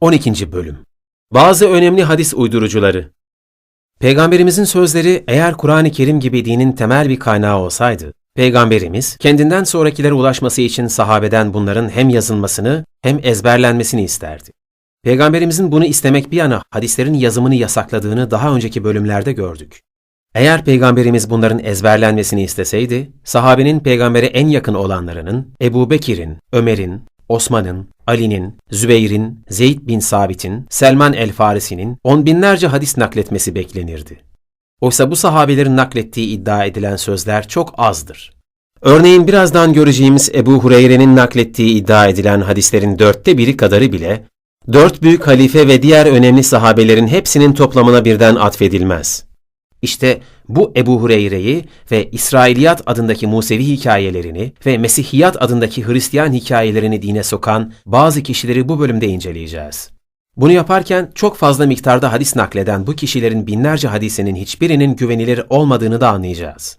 12. Bölüm Bazı önemli hadis uydurucuları Peygamberimizin sözleri eğer Kur'an-ı Kerim gibi dinin temel bir kaynağı olsaydı, Peygamberimiz kendinden sonrakilere ulaşması için sahabeden bunların hem yazılmasını hem ezberlenmesini isterdi. Peygamberimizin bunu istemek bir yana hadislerin yazımını yasakladığını daha önceki bölümlerde gördük. Eğer Peygamberimiz bunların ezberlenmesini isteseydi, sahabenin peygambere en yakın olanlarının Ebu Bekir'in, Ömer'in, Osman'ın, Ali'nin, Zübeyir'in, Zeyd bin Sabit'in, Selman el-Farisi'nin on binlerce hadis nakletmesi beklenirdi. Oysa bu sahabelerin naklettiği iddia edilen sözler çok azdır. Örneğin birazdan göreceğimiz Ebu Hureyre'nin naklettiği iddia edilen hadislerin dörtte biri kadarı bile, dört büyük halife ve diğer önemli sahabelerin hepsinin toplamına birden atfedilmez. İşte bu Ebu Hureyre'yi ve İsrailiyat adındaki Musevi hikayelerini ve Mesihiyat adındaki Hristiyan hikayelerini dine sokan bazı kişileri bu bölümde inceleyeceğiz. Bunu yaparken çok fazla miktarda hadis nakleden bu kişilerin binlerce hadisinin hiçbirinin güvenilir olmadığını da anlayacağız.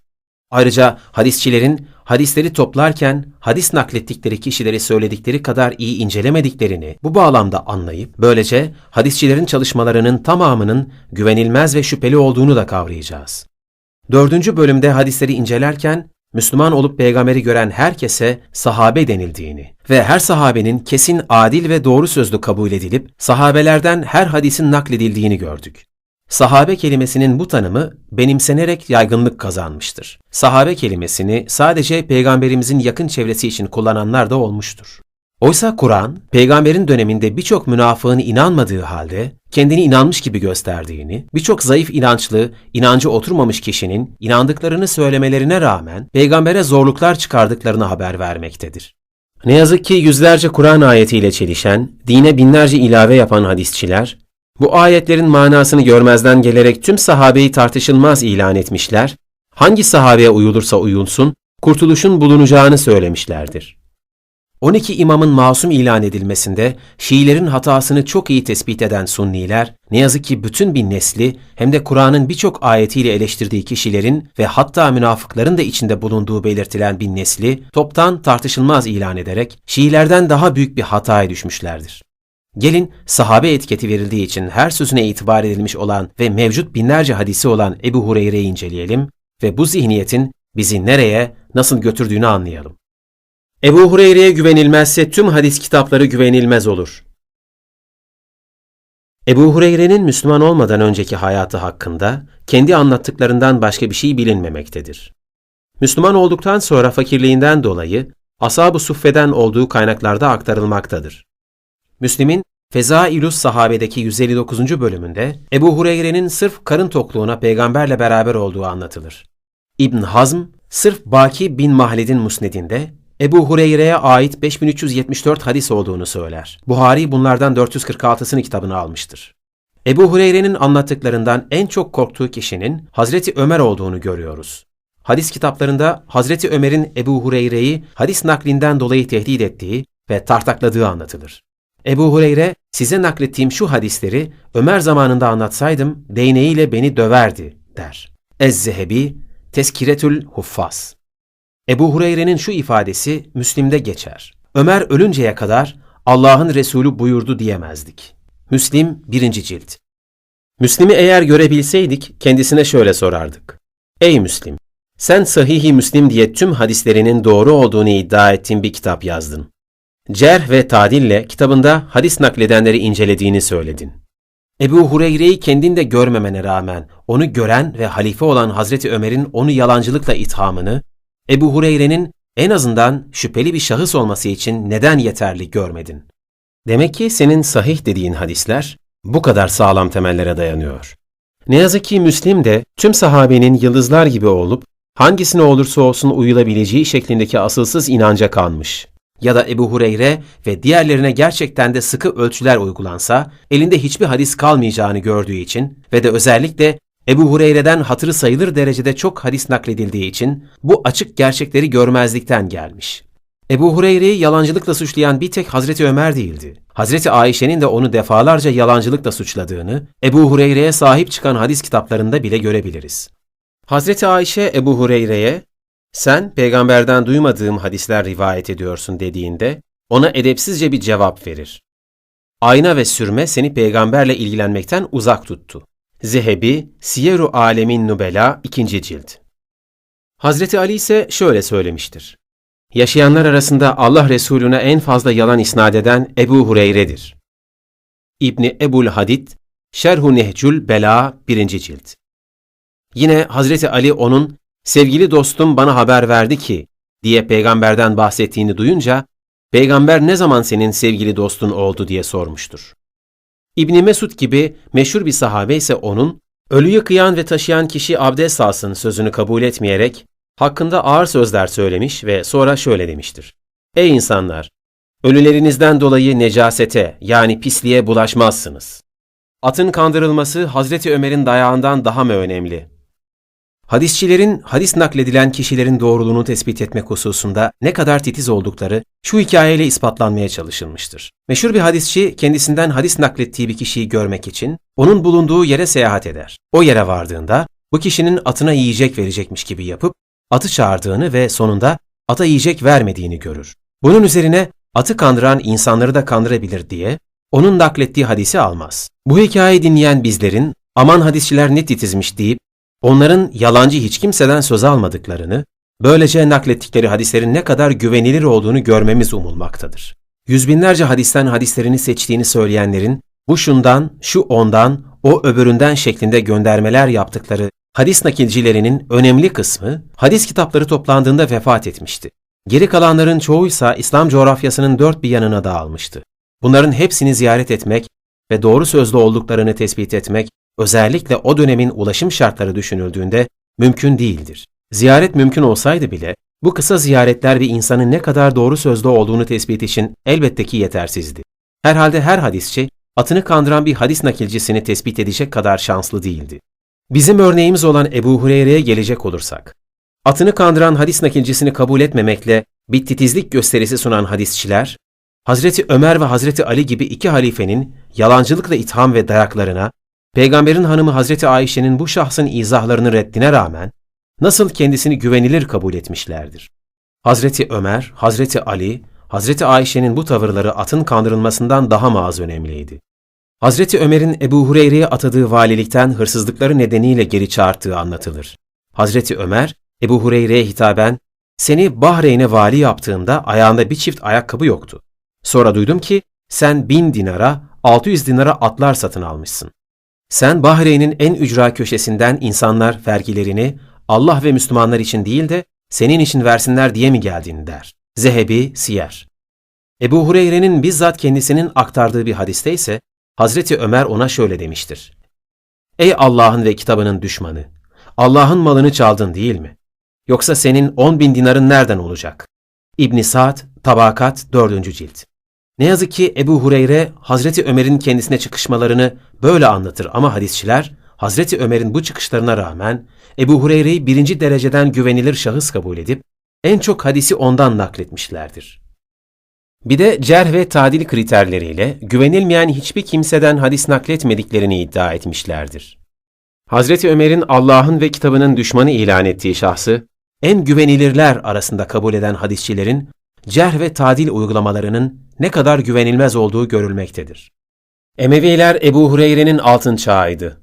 Ayrıca hadisçilerin hadisleri toplarken hadis naklettikleri kişileri söyledikleri kadar iyi incelemediklerini bu bağlamda anlayıp böylece hadisçilerin çalışmalarının tamamının güvenilmez ve şüpheli olduğunu da kavrayacağız. Dördüncü bölümde hadisleri incelerken Müslüman olup peygamberi gören herkese sahabe denildiğini ve her sahabenin kesin adil ve doğru sözlü kabul edilip sahabelerden her hadisin nakledildiğini gördük. Sahabe kelimesinin bu tanımı benimsenerek yaygınlık kazanmıştır. Sahabe kelimesini sadece peygamberimizin yakın çevresi için kullananlar da olmuştur. Oysa Kur'an, peygamberin döneminde birçok münafığın inanmadığı halde kendini inanmış gibi gösterdiğini, birçok zayıf inançlı, inancı oturmamış kişinin inandıklarını söylemelerine rağmen peygambere zorluklar çıkardıklarını haber vermektedir. Ne yazık ki yüzlerce Kur'an ayetiyle çelişen, dine binlerce ilave yapan hadisçiler, bu ayetlerin manasını görmezden gelerek tüm sahabeyi tartışılmaz ilan etmişler, hangi sahabeye uyulursa uyulsun, kurtuluşun bulunacağını söylemişlerdir. 12 imamın masum ilan edilmesinde Şiilerin hatasını çok iyi tespit eden Sunniler, ne yazık ki bütün bir nesli hem de Kur'an'ın birçok ayetiyle eleştirdiği kişilerin ve hatta münafıkların da içinde bulunduğu belirtilen bir nesli toptan tartışılmaz ilan ederek Şiilerden daha büyük bir hataya düşmüşlerdir. Gelin sahabe etiketi verildiği için her sözüne itibar edilmiş olan ve mevcut binlerce hadisi olan Ebu Hureyre'yi inceleyelim ve bu zihniyetin bizi nereye, nasıl götürdüğünü anlayalım. Ebu Hureyre'ye güvenilmezse tüm hadis kitapları güvenilmez olur. Ebu Hureyre'nin Müslüman olmadan önceki hayatı hakkında kendi anlattıklarından başka bir şey bilinmemektedir. Müslüman olduktan sonra fakirliğinden dolayı Ashab-ı Suffe'den olduğu kaynaklarda aktarılmaktadır. Müslim'in Fezailus Sahabe'deki 159. bölümünde Ebu Hureyre'nin sırf karın tokluğuna peygamberle beraber olduğu anlatılır. İbn Hazm, sırf Baki bin Mahled'in musnedinde Ebu Hureyre'ye ait 5374 hadis olduğunu söyler. Buhari bunlardan 446'sını kitabına almıştır. Ebu Hureyre'nin anlattıklarından en çok korktuğu kişinin Hazreti Ömer olduğunu görüyoruz. Hadis kitaplarında Hazreti Ömer'in Ebu Hureyre'yi hadis naklinden dolayı tehdit ettiği ve tartakladığı anlatılır. Ebu Hureyre, size naklettiğim şu hadisleri Ömer zamanında anlatsaydım değneğiyle beni döverdi der. Ez-Zehebi, Teskiretül Huffaz Ebu Hureyre'nin şu ifadesi Müslim'de geçer. Ömer ölünceye kadar Allah'ın Resulü buyurdu diyemezdik. Müslim 1. cilt. Müslim'i eğer görebilseydik kendisine şöyle sorardık. Ey Müslim! Sen Sahih-i Müslim diye tüm hadislerinin doğru olduğunu iddia ettiğin bir kitap yazdın. Cerh ve tadille kitabında hadis nakledenleri incelediğini söyledin. Ebu Hureyre'yi kendinde görmemene rağmen onu gören ve halife olan Hazreti Ömer'in onu yalancılıkla ithamını Ebu Hureyre'nin en azından şüpheli bir şahıs olması için neden yeterli görmedin? Demek ki senin sahih dediğin hadisler bu kadar sağlam temellere dayanıyor. Ne yazık ki Müslim de tüm sahabenin yıldızlar gibi olup hangisine olursa olsun uyulabileceği şeklindeki asılsız inanca kanmış. Ya da Ebu Hureyre ve diğerlerine gerçekten de sıkı ölçüler uygulansa elinde hiçbir hadis kalmayacağını gördüğü için ve de özellikle Ebu Hureyre'den hatırı sayılır derecede çok hadis nakledildiği için bu açık gerçekleri görmezlikten gelmiş. Ebu Hureyre'yi yalancılıkla suçlayan bir tek Hazreti Ömer değildi. Hazreti Ayşe'nin de onu defalarca yalancılıkla suçladığını Ebu Hureyre'ye sahip çıkan hadis kitaplarında bile görebiliriz. Hazreti Ayşe Ebu Hureyre'ye sen peygamberden duymadığım hadisler rivayet ediyorsun dediğinde ona edepsizce bir cevap verir. ayna ve sürme seni peygamberle ilgilenmekten uzak tuttu. Zehebi, Siyeru Alemin Nubela 2. cilt. Hazreti Ali ise şöyle söylemiştir. Yaşayanlar arasında Allah Resulüne en fazla yalan isnat eden Ebu Hureyre'dir. İbni Ebul Hadid, Şerhu Nehcül Bela 1. cilt. Yine Hazreti Ali onun sevgili dostum bana haber verdi ki diye peygamberden bahsettiğini duyunca peygamber ne zaman senin sevgili dostun oldu diye sormuştur. İbni Mesud gibi meşhur bir sahabe ise onun ölüyü kıyan ve taşıyan kişi abdest alsın sözünü kabul etmeyerek hakkında ağır sözler söylemiş ve sonra şöyle demiştir. Ey insanlar! Ölülerinizden dolayı necasete yani pisliğe bulaşmazsınız. Atın kandırılması Hazreti Ömer'in dayağından daha mı önemli? Hadisçilerin hadis nakledilen kişilerin doğruluğunu tespit etmek hususunda ne kadar titiz oldukları şu hikayeyle ispatlanmaya çalışılmıştır. Meşhur bir hadisçi kendisinden hadis naklettiği bir kişiyi görmek için onun bulunduğu yere seyahat eder. O yere vardığında bu kişinin atına yiyecek verecekmiş gibi yapıp atı çağırdığını ve sonunda ata yiyecek vermediğini görür. Bunun üzerine atı kandıran insanları da kandırabilir diye onun naklettiği hadisi almaz. Bu hikayeyi dinleyen bizlerin aman hadisçiler ne titizmiş deyip onların yalancı hiç kimseden söz almadıklarını, böylece naklettikleri hadislerin ne kadar güvenilir olduğunu görmemiz umulmaktadır. Yüz binlerce hadisten hadislerini seçtiğini söyleyenlerin bu şundan, şu ondan, o öbüründen şeklinde göndermeler yaptıkları hadis nakilcilerinin önemli kısmı hadis kitapları toplandığında vefat etmişti. Geri kalanların çoğuysa İslam coğrafyasının dört bir yanına dağılmıştı. Bunların hepsini ziyaret etmek ve doğru sözlü olduklarını tespit etmek özellikle o dönemin ulaşım şartları düşünüldüğünde mümkün değildir. Ziyaret mümkün olsaydı bile bu kısa ziyaretler bir insanın ne kadar doğru sözlü olduğunu tespit için elbette ki yetersizdi. Herhalde her hadisçi atını kandıran bir hadis nakilcisini tespit edecek kadar şanslı değildi. Bizim örneğimiz olan Ebu Hureyre'ye gelecek olursak, atını kandıran hadis nakilcisini kabul etmemekle bir titizlik gösterisi sunan hadisçiler, Hazreti Ömer ve Hazreti Ali gibi iki halifenin yalancılıkla itham ve dayaklarına, Peygamberin hanımı Hazreti Ayşe'nin bu şahsın izahlarını reddine rağmen nasıl kendisini güvenilir kabul etmişlerdir. Hazreti Ömer, Hazreti Ali, Hazreti Ayşe'nin bu tavırları atın kandırılmasından daha mı az önemliydi? Hazreti Ömer'in Ebu Hureyre'ye atadığı valilikten hırsızlıkları nedeniyle geri çağırttığı anlatılır. Hazreti Ömer, Ebu Hureyre'ye hitaben, seni Bahreyn'e vali yaptığında ayağında bir çift ayakkabı yoktu. Sonra duydum ki sen bin dinara, 600 dinara atlar satın almışsın. Sen Bahreyn'in en ücra köşesinden insanlar vergilerini Allah ve Müslümanlar için değil de senin için versinler diye mi geldin der. Zehebi Siyer. Ebu Hureyre'nin bizzat kendisinin aktardığı bir hadiste ise Hazreti Ömer ona şöyle demiştir. Ey Allah'ın ve kitabının düşmanı! Allah'ın malını çaldın değil mi? Yoksa senin on bin dinarın nereden olacak? İbn Sa'd, Tabakat 4. cilt. Ne yazık ki Ebu Hureyre, Hazreti Ömer'in kendisine çıkışmalarını böyle anlatır ama hadisçiler, Hazreti Ömer'in bu çıkışlarına rağmen Ebu Hureyre'yi birinci dereceden güvenilir şahıs kabul edip en çok hadisi ondan nakletmişlerdir. Bir de cerh ve tadil kriterleriyle güvenilmeyen hiçbir kimseden hadis nakletmediklerini iddia etmişlerdir. Hazreti Ömer'in Allah'ın ve kitabının düşmanı ilan ettiği şahsı, en güvenilirler arasında kabul eden hadisçilerin cerh ve tadil uygulamalarının ne kadar güvenilmez olduğu görülmektedir. Emeviler Ebu Hureyre'nin altın çağıydı.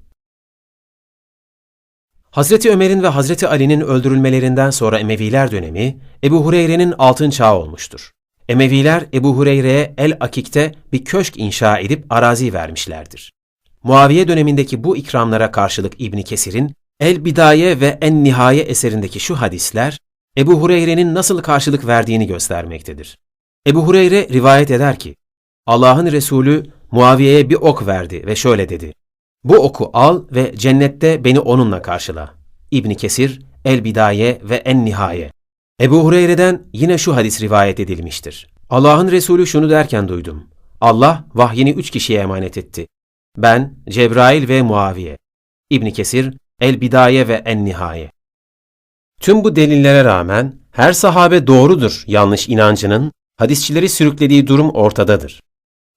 Hazreti Ömer'in ve Hazreti Ali'nin öldürülmelerinden sonra Emeviler dönemi Ebu Hureyre'nin altın çağı olmuştur. Emeviler Ebu Hureyre'ye El Akik'te bir köşk inşa edip arazi vermişlerdir. Muaviye dönemindeki bu ikramlara karşılık İbni Kesir'in El Bidaye ve En Nihaye eserindeki şu hadisler Ebu Hureyre'nin nasıl karşılık verdiğini göstermektedir. Ebu Hureyre rivayet eder ki, Allah'ın Resulü Muaviye'ye bir ok verdi ve şöyle dedi. Bu oku al ve cennette beni onunla karşıla. İbni Kesir, El Bidaye ve En Nihaye. Ebu Hureyre'den yine şu hadis rivayet edilmiştir. Allah'ın Resulü şunu derken duydum. Allah vahyini üç kişiye emanet etti. Ben, Cebrail ve Muaviye. İbni Kesir, El Bidaye ve En Nihaye. Tüm bu delillere rağmen her sahabe doğrudur yanlış inancının hadisçileri sürüklediği durum ortadadır.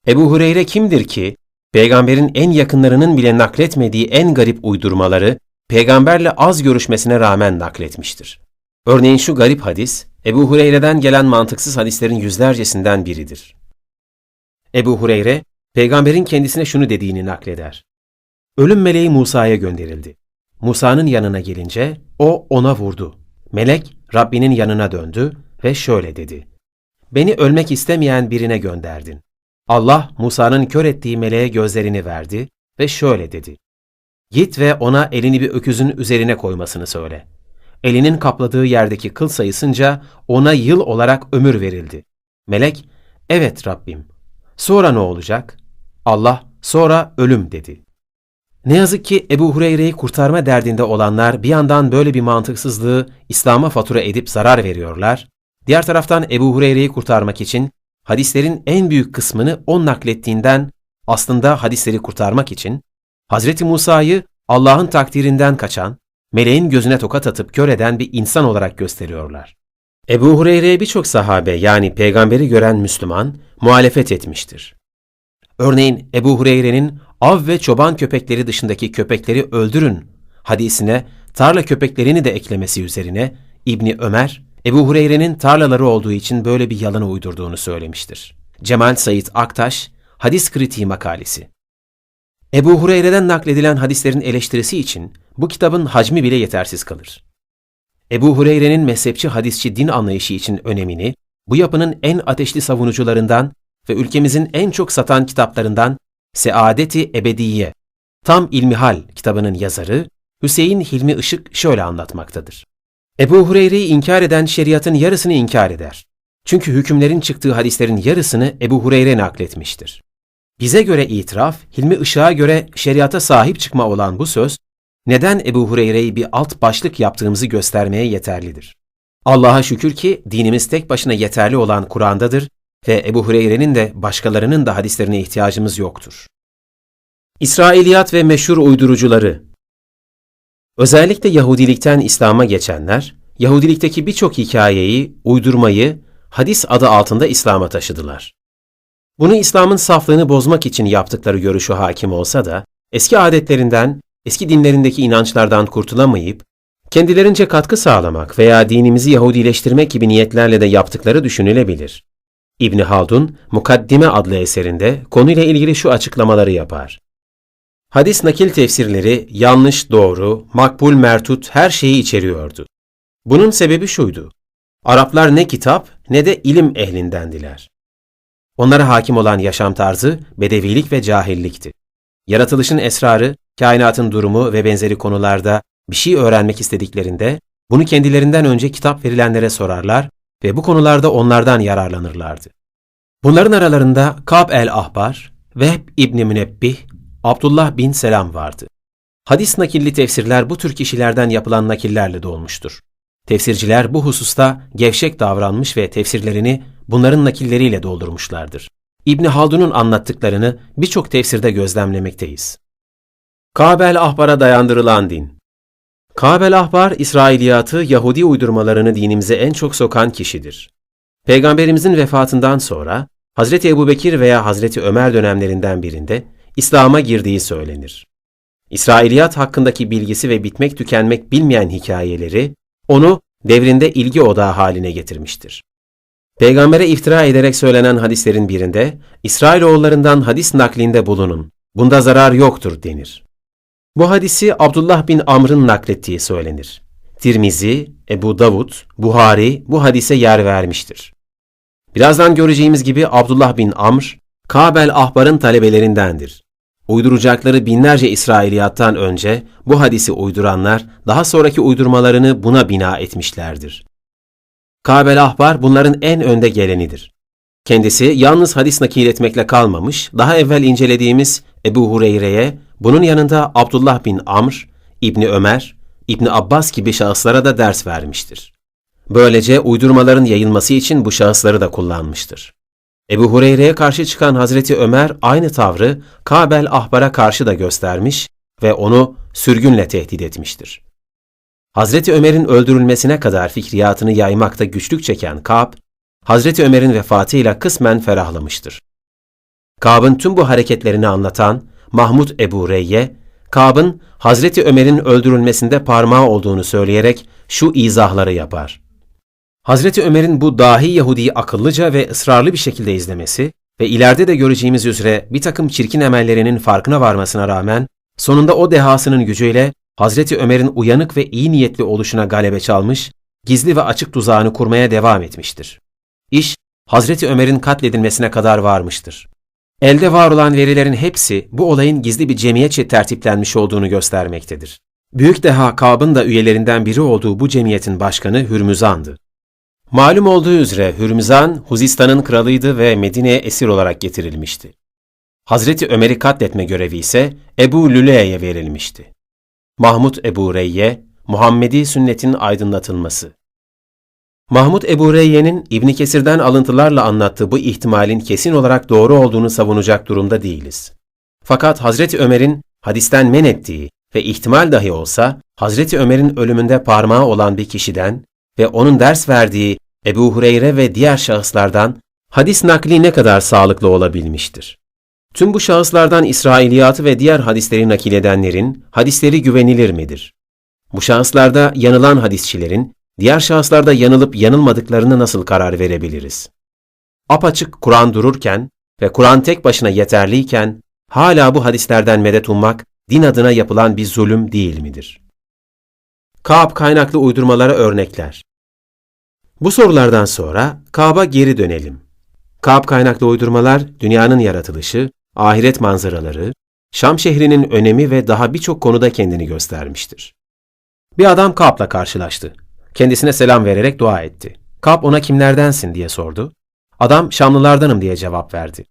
Ebu Hureyre kimdir ki, peygamberin en yakınlarının bile nakletmediği en garip uydurmaları, peygamberle az görüşmesine rağmen nakletmiştir. Örneğin şu garip hadis, Ebu Hureyre'den gelen mantıksız hadislerin yüzlercesinden biridir. Ebu Hureyre, Peygamberin kendisine şunu dediğini nakleder. Ölüm meleği Musa'ya gönderildi. Musa'nın yanına gelince o ona vurdu. Melek Rabbinin yanına döndü ve şöyle dedi. Beni ölmek istemeyen birine gönderdin. Allah Musa'nın kör ettiği meleğe gözlerini verdi ve şöyle dedi. Git ve ona elini bir öküzün üzerine koymasını söyle. Elinin kapladığı yerdeki kıl sayısınca ona yıl olarak ömür verildi. Melek, evet Rabbim. Sonra ne olacak? Allah, sonra ölüm dedi. Ne yazık ki Ebu Hureyre'yi kurtarma derdinde olanlar bir yandan böyle bir mantıksızlığı İslam'a fatura edip zarar veriyorlar. Diğer taraftan Ebu Hureyre'yi kurtarmak için hadislerin en büyük kısmını on naklettiğinden aslında hadisleri kurtarmak için Hazreti Musa'yı Allah'ın takdirinden kaçan, meleğin gözüne tokat atıp kör eden bir insan olarak gösteriyorlar. Ebu Hureyre'ye birçok sahabe yani peygamberi gören Müslüman muhalefet etmiştir. Örneğin Ebu Hureyre'nin av ve çoban köpekleri dışındaki köpekleri öldürün hadisine tarla köpeklerini de eklemesi üzerine İbni Ömer, Ebu Hureyre'nin tarlaları olduğu için böyle bir yalanı uydurduğunu söylemiştir. Cemal Said Aktaş, Hadis Kritiği makalesi. Ebu Hureyre'den nakledilen hadislerin eleştirisi için bu kitabın hacmi bile yetersiz kalır. Ebu Hureyre'nin mezhepçi hadisçi din anlayışı için önemini, bu yapının en ateşli savunucularından ve ülkemizin en çok satan kitaplarından Seadeti Ebediye, Tam İlmihal kitabının yazarı Hüseyin Hilmi Işık şöyle anlatmaktadır. Ebu Hureyre'yi inkar eden şeriatın yarısını inkar eder. Çünkü hükümlerin çıktığı hadislerin yarısını Ebu Hureyre nakletmiştir. Bize göre itiraf, Hilmi Işık'a göre şeriata sahip çıkma olan bu söz, neden Ebu Hureyre'yi bir alt başlık yaptığımızı göstermeye yeterlidir. Allah'a şükür ki dinimiz tek başına yeterli olan Kur'an'dadır ve Ebu Hureyre'nin de başkalarının da hadislerine ihtiyacımız yoktur. İsrailiyat ve meşhur uydurucuları Özellikle Yahudilikten İslam'a geçenler, Yahudilikteki birçok hikayeyi, uydurmayı hadis adı altında İslam'a taşıdılar. Bunu İslam'ın saflığını bozmak için yaptıkları görüşü hakim olsa da, eski adetlerinden, eski dinlerindeki inançlardan kurtulamayıp, kendilerince katkı sağlamak veya dinimizi Yahudileştirmek gibi niyetlerle de yaptıkları düşünülebilir. İbn Haldun, Mukaddime adlı eserinde konuyla ilgili şu açıklamaları yapar. Hadis nakil tefsirleri yanlış, doğru, makbul, mertut her şeyi içeriyordu. Bunun sebebi şuydu. Araplar ne kitap ne de ilim ehlindendiler. Onlara hakim olan yaşam tarzı bedevilik ve cahillikti. Yaratılışın esrarı, kainatın durumu ve benzeri konularda bir şey öğrenmek istediklerinde bunu kendilerinden önce kitap verilenlere sorarlar ve bu konularda onlardan yararlanırlardı. Bunların aralarında Kab el-Ahbar, Vehb İbni Münebbih, Abdullah bin Selam vardı. Hadis nakilli tefsirler bu tür kişilerden yapılan nakillerle dolmuştur. Tefsirciler bu hususta gevşek davranmış ve tefsirlerini bunların nakilleriyle doldurmuşlardır. İbni Haldun'un anlattıklarını birçok tefsirde gözlemlemekteyiz. Kabel Ahbar'a dayandırılan din Kabel Ahbar, İsrailiyatı, Yahudi uydurmalarını dinimize en çok sokan kişidir. Peygamberimizin vefatından sonra Hazreti Ebubekir veya Hazreti Ömer dönemlerinden birinde İslam'a girdiği söylenir. İsrailiyat hakkındaki bilgisi ve bitmek tükenmek bilmeyen hikayeleri onu devrinde ilgi odağı haline getirmiştir. Peygambere iftira ederek söylenen hadislerin birinde İsrailoğullarından hadis naklinde bulunun. Bunda zarar yoktur denir. Bu hadisi Abdullah bin Amr'ın naklettiği söylenir. Tirmizi, Ebu Davud, Buhari bu hadise yer vermiştir. Birazdan göreceğimiz gibi Abdullah bin Amr, Kabel Ahbar'ın talebelerindendir. Uyduracakları binlerce İsrailiyattan önce bu hadisi uyduranlar daha sonraki uydurmalarını buna bina etmişlerdir. Kabel Ahbar bunların en önde gelenidir. Kendisi yalnız hadis nakil etmekle kalmamış, daha evvel incelediğimiz Ebu Hureyre'ye, bunun yanında Abdullah bin Amr, İbni Ömer, İbni Abbas gibi şahıslara da ders vermiştir. Böylece uydurmaların yayılması için bu şahısları da kullanmıştır. Ebu Hureyre'ye karşı çıkan Hazreti Ömer aynı tavrı Kabel Ahbar'a karşı da göstermiş ve onu sürgünle tehdit etmiştir. Hazreti Ömer'in öldürülmesine kadar fikriyatını yaymakta güçlük çeken Kab, Hazreti Ömer'in vefatıyla kısmen ferahlamıştır. Kab'ın tüm bu hareketlerini anlatan Mahmud Ebu Reyye, Kab'ın Hazreti Ömer'in öldürülmesinde parmağı olduğunu söyleyerek şu izahları yapar. Hazreti Ömer'in bu dahi Yahudi'yi akıllıca ve ısrarlı bir şekilde izlemesi ve ileride de göreceğimiz üzere bir takım çirkin emellerinin farkına varmasına rağmen sonunda o dehasının gücüyle Hazreti Ömer'in uyanık ve iyi niyetli oluşuna galebe çalmış, gizli ve açık tuzağını kurmaya devam etmiştir. İş, Hazreti Ömer'in katledilmesine kadar varmıştır. Elde var olan verilerin hepsi bu olayın gizli bir cemiyetçe tertiplenmiş olduğunu göstermektedir. Büyük deha Kab'ın da üyelerinden biri olduğu bu cemiyetin başkanı Hürmüzan'dı. Malum olduğu üzere Hürmüzan, Huzistan'ın kralıydı ve Medine'ye esir olarak getirilmişti. Hazreti Ömer'i katletme görevi ise Ebu Lüle'ye verilmişti. Mahmud Ebu Reyye, Muhammedi sünnetin aydınlatılması. Mahmud Ebu Reyye'nin İbn Kesir'den alıntılarla anlattığı bu ihtimalin kesin olarak doğru olduğunu savunacak durumda değiliz. Fakat Hazreti Ömer'in hadisten men ettiği ve ihtimal dahi olsa Hazreti Ömer'in ölümünde parmağı olan bir kişiden ve onun ders verdiği Ebu Hureyre ve diğer şahıslardan hadis nakli ne kadar sağlıklı olabilmiştir? Tüm bu şahıslardan İsrailiyatı ve diğer hadisleri nakil edenlerin hadisleri güvenilir midir? Bu şahıslarda yanılan hadisçilerin diğer şahıslarda yanılıp yanılmadıklarını nasıl karar verebiliriz? Apaçık Kur'an dururken ve Kur'an tek başına yeterliyken hala bu hadislerden medet ummak din adına yapılan bir zulüm değil midir? Kaab kaynaklı uydurmalara örnekler. Bu sorulardan sonra Kaab'a geri dönelim. Kaab kaynaklı uydurmalar dünyanın yaratılışı, ahiret manzaraları, Şam şehrinin önemi ve daha birçok konuda kendini göstermiştir. Bir adam Kaab'la karşılaştı. Kendisine selam vererek dua etti. Kaab ona kimlerdensin diye sordu. Adam Şamlılardanım diye cevap verdi.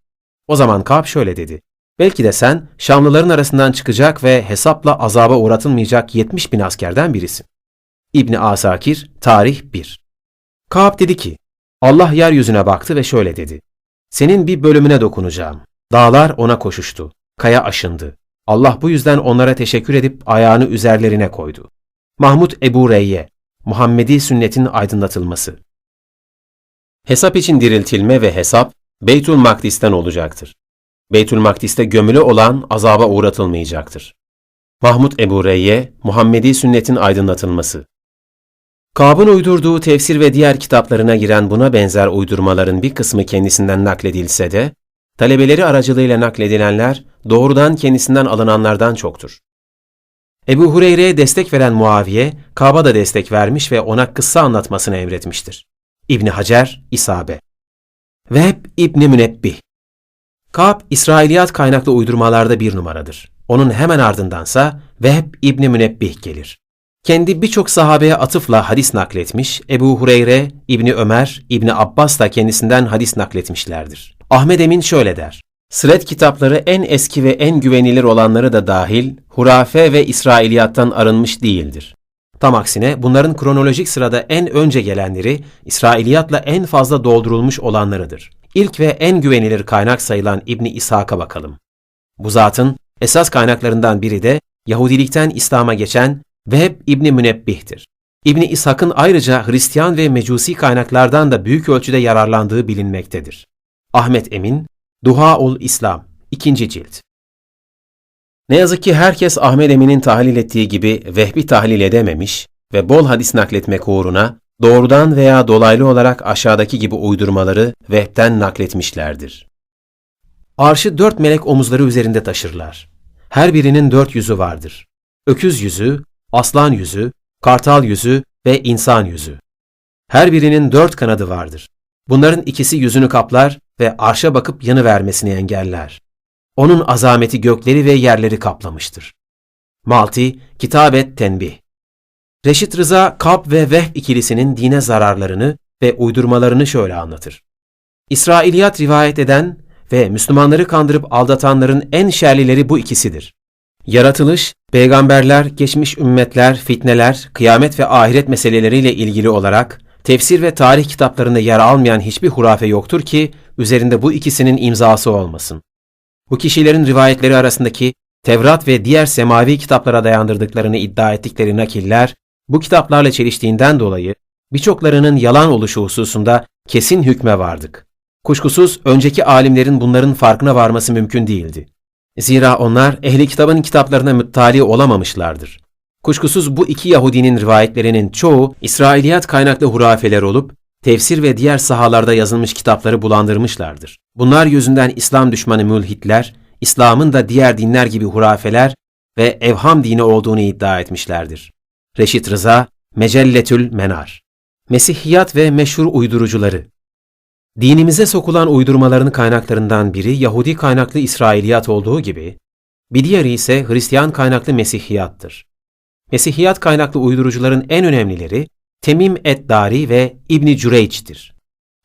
O zaman Kaab şöyle dedi. Belki de sen Şamlıların arasından çıkacak ve hesapla azaba uğratılmayacak 70 bin askerden birisin. İbni Asakir, Tarih 1 Kaab dedi ki, Allah yeryüzüne baktı ve şöyle dedi. Senin bir bölümüne dokunacağım. Dağlar ona koşuştu. Kaya aşındı. Allah bu yüzden onlara teşekkür edip ayağını üzerlerine koydu. Mahmud Ebu Reyye, Muhammedi sünnetin aydınlatılması. Hesap için diriltilme ve hesap Beytül Makdis'ten olacaktır. Beytül Makdis'te gömülü olan azaba uğratılmayacaktır. Mahmud Ebu Reyye, Muhammedi sünnetin aydınlatılması. Kab'ın uydurduğu tefsir ve diğer kitaplarına giren buna benzer uydurmaların bir kısmı kendisinden nakledilse de, talebeleri aracılığıyla nakledilenler doğrudan kendisinden alınanlardan çoktur. Ebu Hureyre'ye destek veren Muaviye, Kab'a da destek vermiş ve ona kıssa anlatmasını emretmiştir. İbni Hacer, İsabe. Vehb İbni Münebbih. Kab, İsrailiyat kaynaklı uydurmalarda bir numaradır. Onun hemen ardındansa Vehb İbni Münebbih gelir. Kendi birçok sahabeye atıfla hadis nakletmiş, Ebu Hureyre, İbni Ömer, İbni Abbas da kendisinden hadis nakletmişlerdir. Ahmed Emin şöyle der. Sıret kitapları en eski ve en güvenilir olanları da dahil, hurafe ve İsrailiyattan arınmış değildir. Tam aksine bunların kronolojik sırada en önce gelenleri, İsrailiyatla en fazla doldurulmuş olanlarıdır. İlk ve en güvenilir kaynak sayılan İbni İshak'a bakalım. Bu zatın esas kaynaklarından biri de Yahudilikten İslam'a geçen Vehb İbni Münebbih'tir. İbni İshak'ın ayrıca Hristiyan ve Mecusi kaynaklardan da büyük ölçüde yararlandığı bilinmektedir. Ahmet Emin, Duhaul İslam, 2. cilt. Ne yazık ki herkes Ahmet Emin'in tahlil ettiği gibi Vehbi tahlil edememiş ve bol hadis nakletmek uğruna doğrudan veya dolaylı olarak aşağıdaki gibi uydurmaları Vehb'den nakletmişlerdir. Arşı dört melek omuzları üzerinde taşırlar. Her birinin dört yüzü vardır. Öküz yüzü, aslan yüzü, kartal yüzü ve insan yüzü. Her birinin dört kanadı vardır. Bunların ikisi yüzünü kaplar ve arşa bakıp yanı vermesini engeller. Onun azameti gökleri ve yerleri kaplamıştır. Malti, Kitabet Tenbih Reşit Rıza, Kab ve Vehb ikilisinin dine zararlarını ve uydurmalarını şöyle anlatır. İsrailiyat rivayet eden ve Müslümanları kandırıp aldatanların en şerlileri bu ikisidir. Yaratılış, peygamberler, geçmiş ümmetler, fitneler, kıyamet ve ahiret meseleleriyle ilgili olarak tefsir ve tarih kitaplarında yer almayan hiçbir hurafe yoktur ki üzerinde bu ikisinin imzası olmasın. Bu kişilerin rivayetleri arasındaki Tevrat ve diğer semavi kitaplara dayandırdıklarını iddia ettikleri nakiller, bu kitaplarla çeliştiğinden dolayı birçoklarının yalan oluşu hususunda kesin hükme vardık. Kuşkusuz önceki alimlerin bunların farkına varması mümkün değildi. Zira onlar ehli kitabın kitaplarına müttali olamamışlardır. Kuşkusuz bu iki Yahudinin rivayetlerinin çoğu İsrailiyat kaynaklı hurafeler olup, tefsir ve diğer sahalarda yazılmış kitapları bulandırmışlardır. Bunlar yüzünden İslam düşmanı mülhitler, İslam'ın da diğer dinler gibi hurafeler ve evham dini olduğunu iddia etmişlerdir. Reşit Rıza, Mecelletül Menar Mesihiyat ve meşhur uydurucuları Dinimize sokulan uydurmaların kaynaklarından biri Yahudi kaynaklı İsrailiyat olduğu gibi, bir diğeri ise Hristiyan kaynaklı Mesihiyattır. Mesihiyat kaynaklı uydurucuların en önemlileri Temim Eddari ve İbni Cüreyç'tir.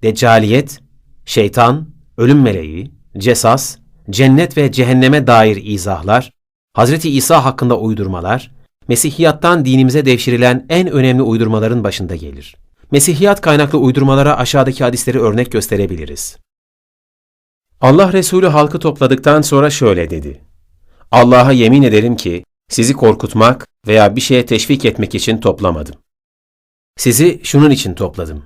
Deccaliyet, şeytan, ölüm meleği, cesas, cennet ve cehenneme dair izahlar, Hazreti İsa hakkında uydurmalar, Mesihiyattan dinimize devşirilen en önemli uydurmaların başında gelir. Mesihiyat kaynaklı uydurmalara aşağıdaki hadisleri örnek gösterebiliriz. Allah Resulü halkı topladıktan sonra şöyle dedi. Allah'a yemin ederim ki sizi korkutmak veya bir şeye teşvik etmek için toplamadım. Sizi şunun için topladım.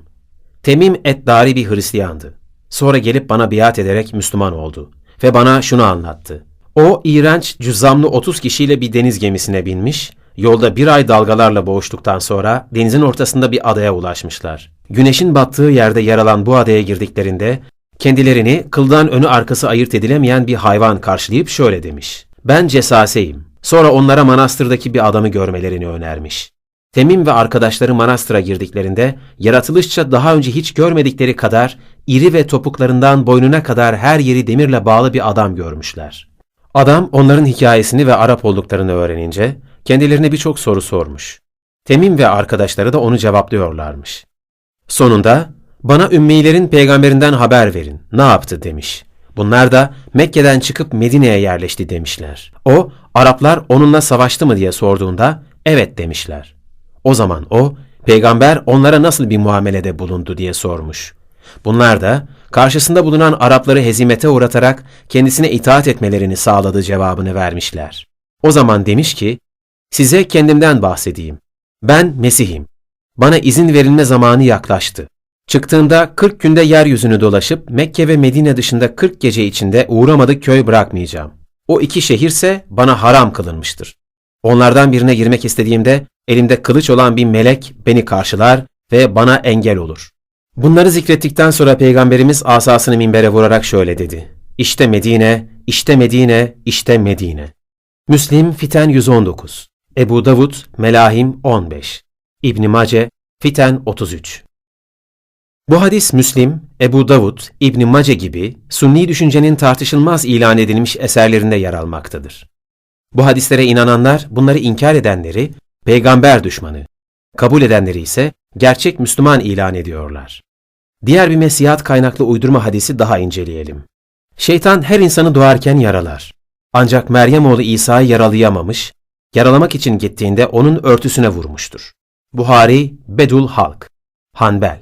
Temim Eddari bir Hristiyandı. Sonra gelip bana biat ederek Müslüman oldu ve bana şunu anlattı. O iğrenç cüzzamlı 30 kişiyle bir deniz gemisine binmiş, yolda bir ay dalgalarla boğuştuktan sonra denizin ortasında bir adaya ulaşmışlar. Güneşin battığı yerde yer alan bu adaya girdiklerinde kendilerini kıldan önü arkası ayırt edilemeyen bir hayvan karşılayıp şöyle demiş. Ben cesaseyim. Sonra onlara manastırdaki bir adamı görmelerini önermiş. Temim ve arkadaşları manastıra girdiklerinde yaratılışça daha önce hiç görmedikleri kadar iri ve topuklarından boynuna kadar her yeri demirle bağlı bir adam görmüşler. Adam onların hikayesini ve Arap olduklarını öğrenince kendilerine birçok soru sormuş. Temim ve arkadaşları da onu cevaplıyorlarmış. Sonunda bana ümmilerin peygamberinden haber verin. Ne yaptı demiş. Bunlar da Mekke'den çıkıp Medine'ye yerleşti demişler. O, Araplar onunla savaştı mı diye sorduğunda evet demişler. O zaman o, peygamber onlara nasıl bir muamelede bulundu diye sormuş. Bunlar da karşısında bulunan Arapları hezimete uğratarak kendisine itaat etmelerini sağladığı cevabını vermişler. O zaman demiş ki, size kendimden bahsedeyim. Ben Mesih'im. Bana izin verilme zamanı yaklaştı. Çıktığımda 40 günde yeryüzünü dolaşıp Mekke ve Medine dışında 40 gece içinde uğramadık köy bırakmayacağım. O iki şehirse bana haram kılınmıştır. Onlardan birine girmek istediğimde elimde kılıç olan bir melek beni karşılar ve bana engel olur. Bunları zikrettikten sonra Peygamberimiz asasını minbere vurarak şöyle dedi. İşte Medine, işte Medine, işte Medine. Müslim Fiten 119 Ebu Davud Melahim 15 İbn Mace Fiten 33 Bu hadis Müslim, Ebu Davud, İbn Mace gibi Sunni düşüncenin tartışılmaz ilan edilmiş eserlerinde yer almaktadır. Bu hadislere inananlar bunları inkar edenleri peygamber düşmanı, kabul edenleri ise gerçek Müslüman ilan ediyorlar. Diğer bir mesiyat kaynaklı uydurma hadisi daha inceleyelim. Şeytan her insanı doğarken yaralar. Ancak Meryem oğlu İsa'yı yaralayamamış, yaralamak için gittiğinde onun örtüsüne vurmuştur. Buhari, Bedul Halk, Hanbel.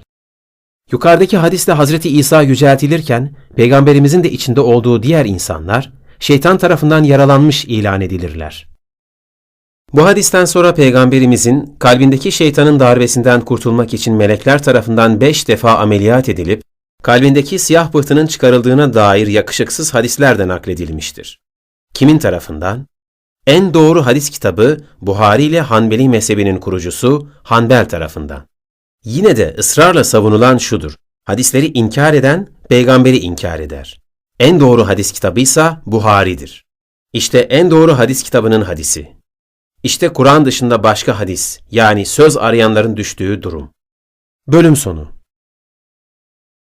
Yukarıdaki hadiste Hazreti İsa yüceltilirken, Peygamberimizin de içinde olduğu diğer insanlar, şeytan tarafından yaralanmış ilan edilirler. Bu hadisten sonra Peygamberimizin kalbindeki şeytanın darbesinden kurtulmak için melekler tarafından beş defa ameliyat edilip, kalbindeki siyah pıhtının çıkarıldığına dair yakışıksız hadisler de nakledilmiştir. Kimin tarafından? En doğru hadis kitabı Buhari ile Hanbeli mezhebinin kurucusu Hanbel tarafından. Yine de ısrarla savunulan şudur. Hadisleri inkar eden peygamberi inkar eder. En doğru hadis kitabı ise Buhari'dir. İşte en doğru hadis kitabının hadisi. İşte Kur'an dışında başka hadis, yani söz arayanların düştüğü durum. Bölüm sonu